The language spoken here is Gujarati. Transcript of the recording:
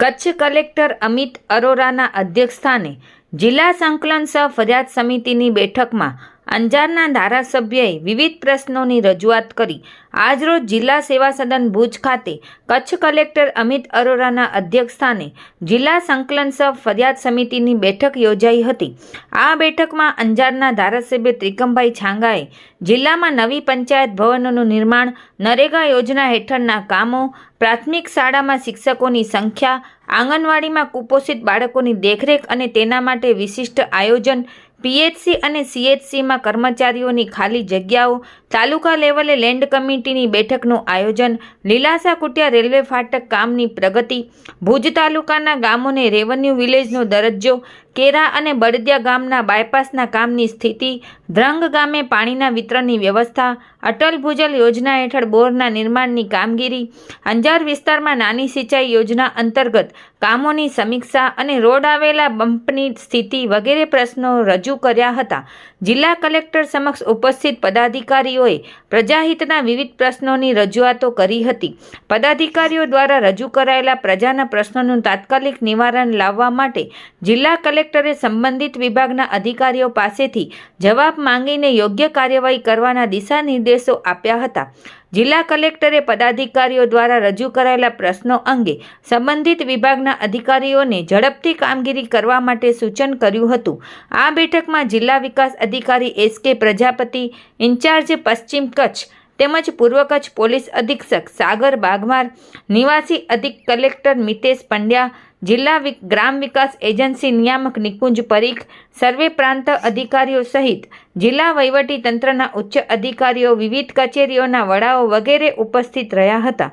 કચ્છ કલેક્ટર અમિત અરોરાના અધ્યક્ષસ્થાને જિલ્લા સંકલન સહ ફરિયાદ સમિતિની બેઠકમાં અંજારના ધારાસભ્યએ વિવિધ પ્રશ્નોની રજૂઆત કરી. આજરોજ જિલ્લા સેવા સદન ભુજ ખાતે કચ્છ કલેક્ટર અમિત અરોરાના અધ્યક્ષસ્થાને જિલ્લા સંકલન સહ ફરિયાદ સમિતિની બેઠક યોજાઈ હતી. આ બેઠકમાં અંજારના ધારાસભ્ય ત્રિકમભાઈ છાંગાએ જિલ્લામાં નવી પંચાયત ભવનોનું નિર્માણ, નરેગા યોજના હેઠળના કામો, પ્રાથમિક શાળામાં શિક્ષકોની સંખ્યા આંગણવાડીમાં કુપોષિત બાળકોની દેખરેખ અને તેના માટે વિશિષ્ટ આયોજન પીએચસી અને સીએચસીમાં કર્મચારીઓની ખાલી જગ્યાઓ, તાલુકા લેવલે લેન્ડ કમિટીની બેઠકનું આયોજન, લીલાસા કુટિયા રેલવે ફાટક કામની પ્રગતિ, ભુજ તાલુકાના ગામોને રેવન્યુ વિલેજનો દરજ્જો કેરા અને બળદિયા ગામના બાયપાસના કામની સ્થિતિ, ધ્રંગ ગામે પાણીના વિતરણની વ્યવસ્થા, અટલ ભૂજલ યોજના હેઠળ બોરના નિર્માણની કામગીરી, અંજાર વિસ્તારમાં નાની સિંચાઈ યોજના અંતર્ગત કામોની સમીક્ષા અને રોડ આવેલા બમ્પની સ્થિતિ વગેરે પ્રશ્નો રજૂ કર્યા હતા. જિલ્લા કલેક્ટર સમક્ષ ઉપસ્થિત પદાધિકારીઓએ પ્રજાહિતના વિવિધ પ્રશ્નોની રજૂઆતો કરી હતી. પદાધિકારીઓ દ્વારા રજૂ કરાયેલા પ્રજાના પ્રશ્નોનું તાત્કાલિક નિવારણ લાવવા માટે જિલ્લા કલેક્ટરે સંબંધિત વિભાગના અધિકારીઓ પાસેથી જવાબ માંગીને યોગ્ય કાર્યવાહી કરવાના દિશા નિર્દેશો આપ્યા હતા. જિલ્લા કલેક્ટરે પદાધિકારીઓ દ્વારા રજૂ કરાયેલા પ્રશ્નો અંગે સંબંધિત વિભાગના અધિકારીઓને ઝડપથી કામગીરી કરવા માટે સૂચન કર્યું હતું. આ બેઠકમાં જિલ્લા વિકાસ અધિકારી એસ કે પ્રજાપતિ, ઇન્ચાર્જ પશ્ચિમ કચ્છ તેમજ પૂર્વ કચ્છ પોલીસ અધિક્ષક સાગર બાગમાર, નિવાસી અધિક કલેક્ટર મિતેશ પંડ્યા જિલ્લા ગ્રામ વિકાસ એજન્સી નિયામક નિકુંજ પરીખ, સર્વે પ્રાંત અધિકારીઓ સહિત જિલ્લા વહીવટી તંત્રના ઉચ્ચ અધિકારીઓ વિવિધ કચેરીઓના વડાઓ વગેરે ઉપસ્થિત રહ્યા હતા.